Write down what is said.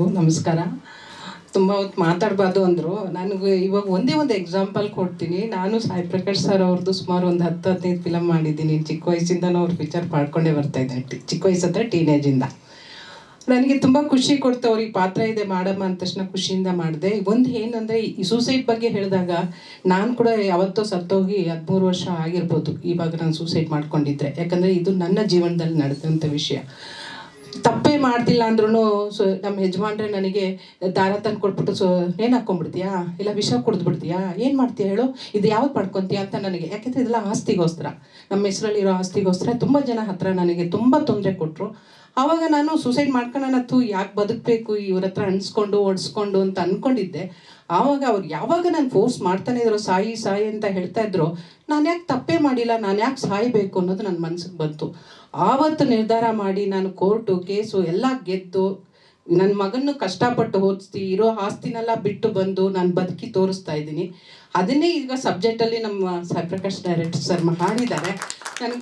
ಎಲ್ರಿಗೂ ನಮಸ್ಕಾರ. ತುಂಬ ಹೊತ್ತು ಮಾತಾಡಬಾರ್ದು ಅಂದರು. ನನಗೆ ಇವಾಗ ಒಂದೇ ಒಂದು ಎಕ್ಸಾಂಪಲ್ ಕೊಡ್ತೀನಿ. ನಾನು ಸಾಯಿ ಪ್ರಕಾಶ್ ಸರ್ ಅವ್ರದ್ದು ಸುಮಾರು ಒಂದು ಹತ್ತು, ಹದಿನೈದು ಫಿಲಮ್ ಮಾಡಿದ್ದೀನಿ. ಚಿಕ್ಕ ವಯಸ್ಸಿಂದನೂ ಅವ್ರ ಪಿಕ್ಚರ್ ಪಾಡ್ಕೊಂಡೇ ಬರ್ತಾ ಇದ್ದೆ ಟಿ- ಚಿಕ್ಕ ವಯಸ್ಸಂದ್ರೆ ಟೀನೇಜಿಂದ ನನಗೆ ತುಂಬ ಖುಷಿ ಕೊಡ್ತು ಅವ್ರಿಗೆ ಪಾತ್ರ ಇದೆ ಮಾಡಮ್ಮ ಅಂದ ತಕ್ಷಣ ಖುಷಿಯಿಂದ ಮಾಡಿದೆ. ಒಂದು ಏನಂದರೆ, ಈ ಸೂಸೈಡ್ ಬಗ್ಗೆ ಹೇಳಿದಾಗ ನಾನು ಕೂಡ ಯಾವತ್ತೋ ಸತ್ತೋಗಿ ಹದಿಮೂರು ವರ್ಷ ಆಗಿರ್ಬೋದು. ಇವಾಗ ನಾನು ಸೂಸೈಡ್ ಮಾಡ್ಕೊಂಡಿದ್ರೆ. ಯಾಕಂದರೆ ಇದು ನನ್ನ ಜೀವನದಲ್ಲಿ ನಡೆದಂಥ ವಿಷಯ. ತಪ್ಪೇ ಮಾಡ್ತಿಲ್ಲ ಅಂದ್ರೂ ಸೊ ನಮ್ಮ ಯಜಮಾನ್ರೆ ನನಗೆ ದಾರ ತಂದು ಕೊಟ್ಬಿಟ್ಟು ಸೊ, ಏನು ಹಾಕ್ಕೊಂಡ್ಬಿಡ್ತೀಯಾ ಇಲ್ಲ ವಿಷ ಕುಡಿದ್ಬಿಡ್ತೀಯಾ? ಏನು ಮಾಡ್ತೀಯಾ ಹೇಳು? ಇದು ಯಾವ್ದು ಪಡ್ಕೊತೀಯ ಅಂತ ನನಗೆ, ಯಾಕೆಂದರೆ ಇದೆಲ್ಲ ಆಸ್ತಿಗೋಸ್ಕರ. ನಮ್ಮ ಹೆಸರಲ್ಲಿರೋ ಆಸ್ತಿಗೋಸ್ಕರ ತುಂಬ ಜನ ಹತ್ರ ನನಗೆ ತುಂಬ ತೊಂದರೆ ಕೊಟ್ಟರು ಆವಾಗ ನಾನು ಸೂಸೈಡ್ ತೂ ಯಾಕೆ ಬದುಕಬೇಕು? ಇವ್ರ ಹತ್ರ ಅಣಿಸ್ಕೊಂಡು ಓಡಿಸ್ಕೊಂಡು ಅಂತ ಅಂದ್ಕೊಂಡಿದ್ದೆ ಆವಾಗ ಅವ್ರು ಯಾವಾಗ ನಾನು ಫೋರ್ಸ್ ಮಾಡ್ತಾನೆ ಇದ್ರು, ಸಾಯಿ ಸಾಯಿ ಅಂತ ಹೇಳ್ತಾ ಇದ್ರು, ನಾನು ಯಾಕೆ ತಪ್ಪೇ ಮಾಡಿಲ್ಲ? ನಾನು ಯಾಕೆ ಸಾಯಬೇಕು ಅನ್ನೋದು ನನ್ನ ಮನ್ಸಿಗೆ ಬಂತು. ಆವತ್ತು ನಿರ್ಧಾರ ಮಾಡಿ ನಾನು ಕೋರ್ಟು, ಕೇಸು ಎಲ್ಲ ಗೆದ್ದು ನನ್ನ ಮಗನ್ನು ಕಷ್ಟಪಟ್ಟು ಓದಿಸ್ತಿ, ಇರೋ ಆಸ್ತಿನೆಲ್ಲ ಬಿಟ್ಟು ಬಂದು ನಾನು ಬದುಕಿ ತೋರಿಸ್ತಾ ಇದ್ದೀನಿ. ಅದನ್ನೇ ಈಗ ಸಬ್ಜೆಕ್ಟಲ್ಲಿ ನಮ್ಮ ಸರ್ ಪ್ರಕಾಶ್ ಡೈರೆಕ್ಟರ್ ಸರ್ ಮಾಡಿದ್ದಾರೆ ನನಗೆ